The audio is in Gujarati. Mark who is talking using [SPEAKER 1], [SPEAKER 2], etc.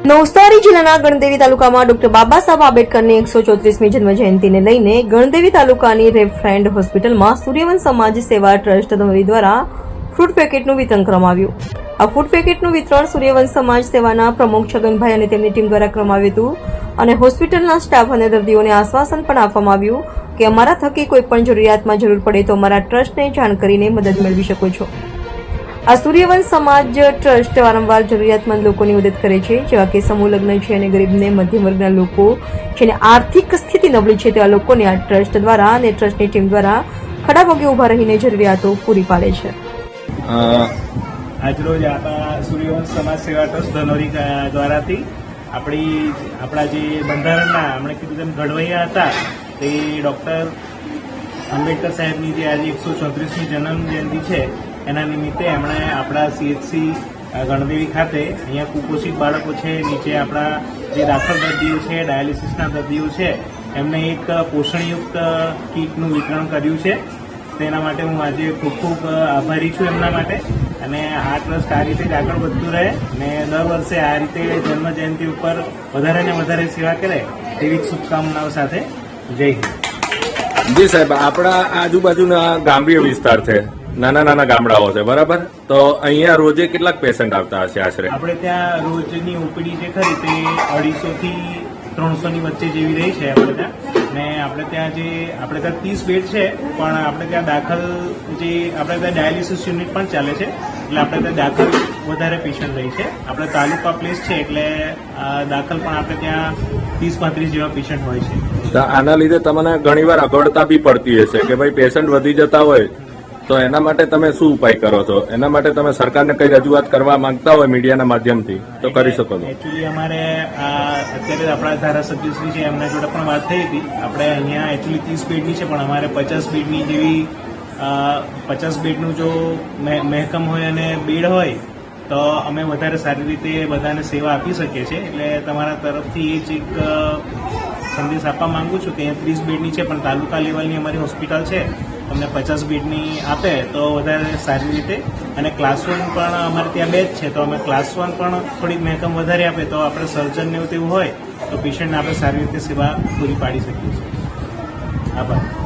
[SPEAKER 1] નવસારી જિલ્લાના ગણદેવી તાલુકામાં ડોક્ટર બાબા સાહેબ આંબેડકરની એકસો ચોત્રીસમી જન્મ જયંતિને લઈને ગણદેવી તાલુકાની રેફ્રેન્ડ હોસ્પિટલમાં સૂર્યવંશ સમાજ સેવા ટ્રસ્ટ દ્વારા ફ્રૂટ પેકેટનું વિતરણ કરવામાં આવ્યું. આ ફૂડ પેકેટનું વિતરણ સૂર્યવંશ સમાજ સેવાના પ્રમુખ છગનભાઈ અને તેમની ટીમ દ્વારા કરવામાં આવ્યું હતું અને હોસ્પિટલના સ્ટાફ અને દર્દીઓને આશ્વાસન પણ આપવામાં આવ્યું કે અમારા થકી કોઈ પણ જરૂરિયાતમાં જરૂર પડે તો અમારા ટ્રસ્ટને જાણ કરીને મદદ મેળવી શકો છો. આ સૂર્યવંશ સમાજ ટ્રસ્ટ વારંવાર જરૂરિયાતમંદ લોકોની મદદ કરે છે. જેવા કે સમૂહ લગ્ન છે અને ગરીબને મધ્યમ વર્ગના લોકો જેને આર્થિક સ્થિતિ નબળી છે, તેવા લોકોને આ ટ્રસ્ટ દ્વારા અને ટ્રસ્ટની ટીમ દ્વારા ખડા પગે ઊભા રહીને જરૂરિયાતો પૂરી પાડે છે.
[SPEAKER 2] આજરોજ આપણા સૂર્યવંશ સમાજ સેવા ટ્રસ્ટ ધનોરી દ્વારાથી આપણી, આપણા જે બંધારણના હમણાં કીધું તેમ ઘડવૈયા હતા, તે ડૉક્ટર આંબેડકર સાહેબની જે આજે એકસો ચોત્રીસમી જન્મ જયંતિ છે એના નિમિત્તે એમણે આપણા સીએચસી ગણદેવી ખાતે અહીંયા કુપોષિત બાળકો છે, નીચે આપણા જે દાખલ દર્દીઓ છે, ડાયાલિસિસના દર્દીઓ છે, એમને એક પોષણયુક્ત કીટનું વિતરણ કર્યું છે. તેના માટે હું આજે ખૂબ ખૂબ આભારી છું એમના માટે. અને આ ટ્રસ્ટ આ રીતે જ આગળ વધતું રહે અને દર વર્ષે આ રીતે જન્મ જયંતિ ઉપર વધારે ને વધારે સેવા કરે તેવી શુભકામનાઓ સાથે જય હિન્દ.
[SPEAKER 3] જી સાહેબ, આપણા આજુબાજુના ગામડીય વિસ્તાર છે. નાના નાના ગામડાઓ છે બરાબર? તો અહીંયા રોજે કેટલાક પેશન્ટ આવતા હશે આશરે?
[SPEAKER 2] આપણે ત્યાં રોજની ઓપીડી જે ખરી તે અઢીસો થી ત્રણસો ની વચ્ચે જેવી રહી છે આપણે ત્યાં. ને આપણે ત્યાં જે આપણે ત્યાં ત્રીસ બેડ છે પણ આપણે ત્યાં દાખલ જે આપણે ત્યાં ડાયાલિસિસ યુનિટ પણ ચાલે છે. એટલે આપણે ત્યાં દાખલ વધારે પેશન્ટ રહી છે. આપણે તાલુકા પ્લેસ છે એટલે દાખલ પણ આપણે ત્યાં ત્રીસ પાંત્રીસ જેવા પેશન્ટ હોય છે.
[SPEAKER 3] તો આના લીધે તમને ઘણીવાર અગવડતા બી પડતી હશે કે ભાઈ પેશન્ટ વધી જતા હોય તો એના માટે તમે શું ઉપાય કરો છો? એના માટે તમે સરકારને કઈ રજૂઆત કરવા માંગતા હોય મીડિયાના માધ્યમથી, તો કરી શકો છો.
[SPEAKER 2] એકચુઅલી અમારે અત્યારે આપણા ધારાસભ્યશ્રી છે, એમના જોડે પણ વાત થઈ હતી. આપણે અહીંયા એકચુઅલી ત્રીસ બેડની છે, પણ અમારે પચાસ બેડની જેવી પચાસ બેડનું જો મહે- મહેકમ હોય અને બેડ હોય, તો અમે વધારે સારી રીતે બધાને સેવા આપી શકીએ છીએ. એટલે તમારા તરફથી એ જ એક સંદેશ આપવા માંગુ છું કે અહીંયા ત્રીસ બેડની છે, પણ તાલુકા લેવલની અમારી હોસ્પિટલ છે. તમને પચાસ બીડની આપે તો વધારે સારી રીતે. અને ક્લાસ વન પણ અમારે ત્યાં બે જ છે, તો અમે ક્લાસ વન પણ થોડીક મહેકમ વધારે આપે તો આપણે સર્જન ને એવું તેવું હોય, તો પેશન્ટને આપણે સારી રીતે સેવા પૂરી પાડી શકીએ છીએ. આભાર.